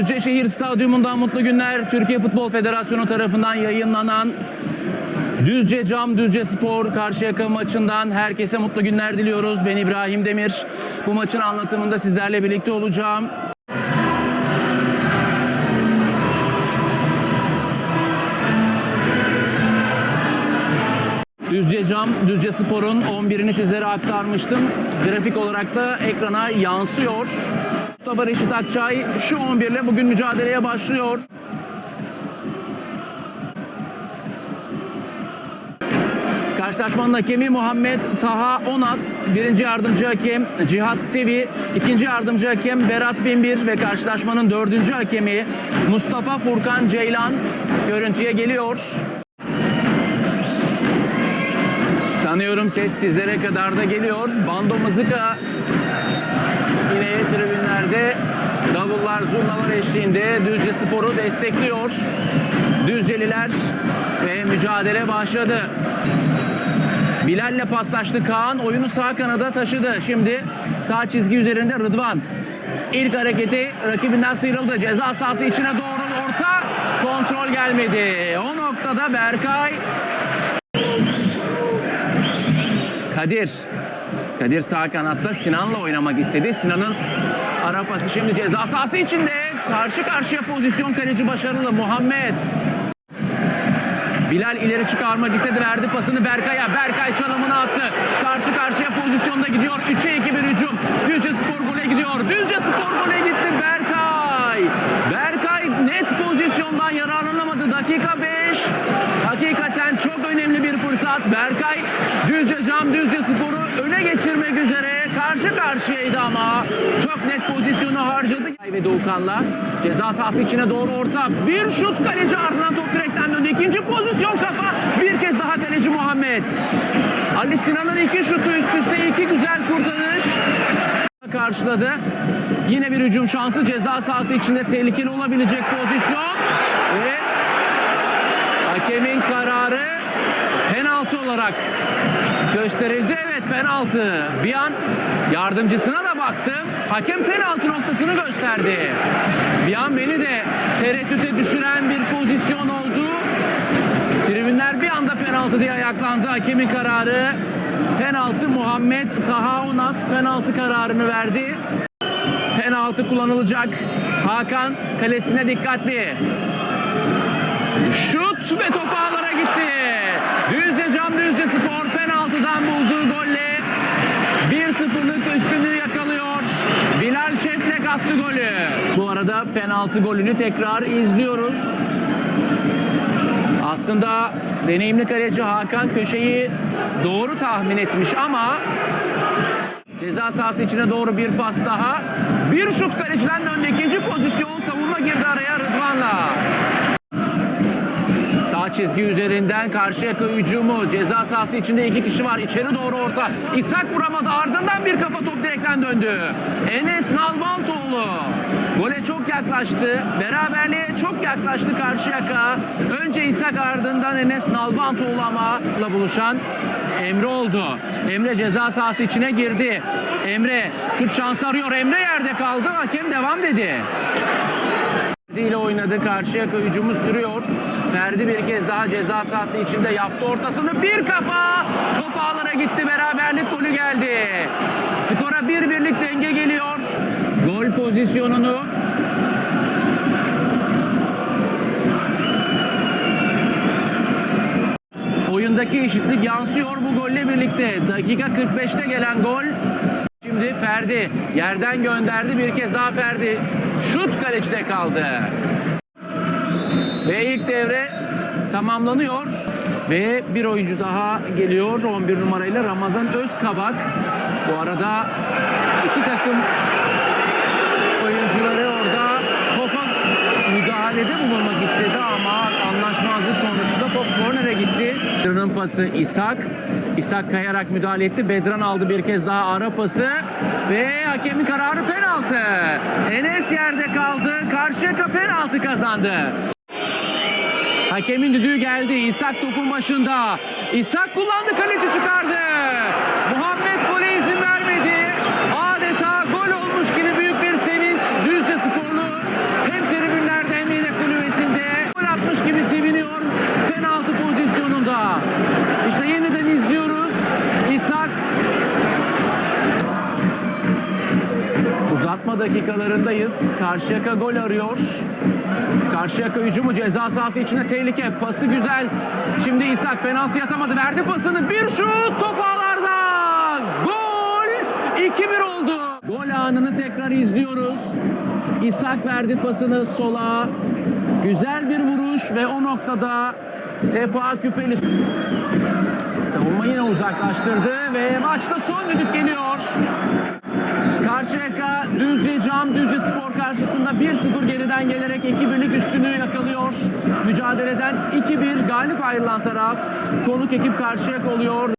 Düzce Şehir Stadyumundan mutlu günler. Türkiye Futbol Federasyonu tarafından yayınlanan Düzce Cam Düzce Spor Karşıyaka maçından herkese mutlu günler diliyoruz. Ben İbrahim Demir. Bu maçın anlatımında sizlerle birlikte olacağım. Düzce Cam, Düzce Spor'un 11'ini sizlere aktarmıştım. Grafik olarak da ekrana yansıyor. Mustafa Reşit Akçay şu 11 ile bugün mücadeleye başlıyor. Karşılaşmanın hakemi Muhammed Taha Onat, birinci yardımcı hakem Cihat Sevi, ikinci yardımcı hakem Berat Binbir ve karşılaşmanın dördüncü hakemi Mustafa Furkan Ceylan görüntüye geliyor. Sanıyorum ses sizlere kadar da geliyor. Bando mızıka yine tribünlerde davullar, zurnalar eşliğinde Düzce Spor'u destekliyor. Düzceliler ve mücadele başladı. Bilal'le paslaştı Kaan. Oyunu sağ kanada taşıdı. Şimdi sağ çizgi üzerinde Rıdvan. İlk hareketi rakibinden sıyrıldı. Ceza sahası içine doğru orta. Kontrol gelmedi. O noktada Berkay Kadir. Kadir sağ kanatta Sinan'la oynamak istedi. Sinan'ın ara pası şimdi ceza sahası içinde. Karşı karşıya pozisyon kaleci başarılı Muhammed. Bilal ileri çıkarmak istedi. Verdi pasını Berkay'a. Berkay çalımını attı. Karşı karşıya pozisyonda gidiyor. 3'e 2 bir hücum. Düzce Spor gole gidiyor. Düzce Spor gole gitti. Berkay. Berkay net pozisyondan yararlanamadı. Dakika 5. Hakikaten çok önemli bir fırsat. Berkay Düzce Cam Düzce Spor'u öne geçirmek üzere karşı karşıyaydı ama çok net pozisyonu harcadı. Ve Doğukan'la ceza sahası içine doğru orta. Bir şut kaleci ardından top direkten döndü. İkinci pozisyon kafa. Bir kez daha kaleci Muhammed. Ali Sinan'ın iki şutu üst üste iki güzel kurtarış karşıladı. Yine bir hücum şansı ceza sahası içinde tehlikeli olabilecek pozisyon ve hakemin kararı penaltı olarak gösterildi. Evet penaltı. Bir an yardımcısına da baktım. Hakem penaltı noktasını gösterdi. Bir an beni de tereddüte düşüren bir pozisyon oldu. Tribünler bir anda penaltı diye ayaklandı. Hakemin kararı penaltı Muhammed Taha Onat penaltı kararını verdi. Penaltı kullanılacak. Hakan kalesine dikkatli. Şut ve top ağlara gitti. Düzce Cam Düzce Spor penaltıdan bulduğu golle 1-0'lık üstünlüğü yakalıyor. Bilal Şeflek attı golü. Bu arada penaltı golünü tekrar izliyoruz. Aslında deneyimli kaleci Hakan köşeyi doğru tahmin etmiş ama ceza sahası içine doğru bir pas daha. Bir şut kaleciden döndü. İkinci pozisyon savunma girdi araya Rıdvan'la. Çizgi üzerinden karşıyaka hücumu. Ceza sahası içinde iki kişi var. İçeri doğru orta. İshak vuramadı. Ardından bir kafa top direkten döndü. Enes Nalbantoğlu. Gole çok yaklaştı. Beraberliğe çok yaklaştı Karşıyaka. Önce İshak ardından Enes Nalbantoğlu ama buluşan Emre oldu. Emre ceza sahası içine girdi. Emre şut şansı arıyor. Emre yerde kaldı. Hakem devam dedi. İle oynadı. Karşıyaka hücumu sürüyor. Ferdi bir kez daha ceza sahası içinde yaptı ortasını. Bir kafa. Top ağlara gitti. Beraberlik golü geldi. Skora bir birlik denge geliyor. Gol pozisyonunu oyundaki eşitlik yansıyor bu golle birlikte. Dakika 45'te gelen gol Şimdi Ferdi yerden gönderdi bir kez daha Ferdi. Şut kalecide kaldı. Tamamlanıyor. Ve bir oyuncu daha geliyor 11 numarayla Ramazan Özkabak. Bu arada iki takım oyuncuları orada topa müdahalede bulunmak istedi ama anlaşmazlık sonrasında top kornere gitti. Bedra'nın pası İshak. İshak kayarak müdahale etti. Bedran aldı bir kez daha ara pası. Ve hakemin kararı penaltı. Enes yerde kaldı. Karşıyaka penaltı kazandı. Hakemin düdüğü geldi. İshak topun başında. İshak kullandı kaleci çıkardı. Muhammed gole izin vermedi. Adeta gol olmuş gibi büyük bir sevinç. Düzce sporlu hem tribünlerde hem yine kulübesinde gol atmış gibi seviniyor penaltı pozisyonunda. İşte yeniden izliyoruz. İshak uzatma dakikalarındayız. Karşıyaka gol arıyor. Karşıyaka hücumu ceza sahası içinde tehlike. Pası güzel. Şimdi İshak penaltı atamadı. Verdi pasını. Bir şut top ağlarda. Gol. 2-1 oldu. Gol anını tekrar izliyoruz. İshak verdi pasını sola. Güzel bir vuruş ve o noktada Sefa Küpeli savunma yine uzaklaştırdı ve maçta son düdük geliyor. Karşıyaka Düzce Cam Düzce Spor karşısında 1-0 geriden gelerek 2-1'lik üstünlüğü yakalıyor. Mücadeleden 2-1 galip ayrılan taraf konuk ekip Karşıyaka oluyor.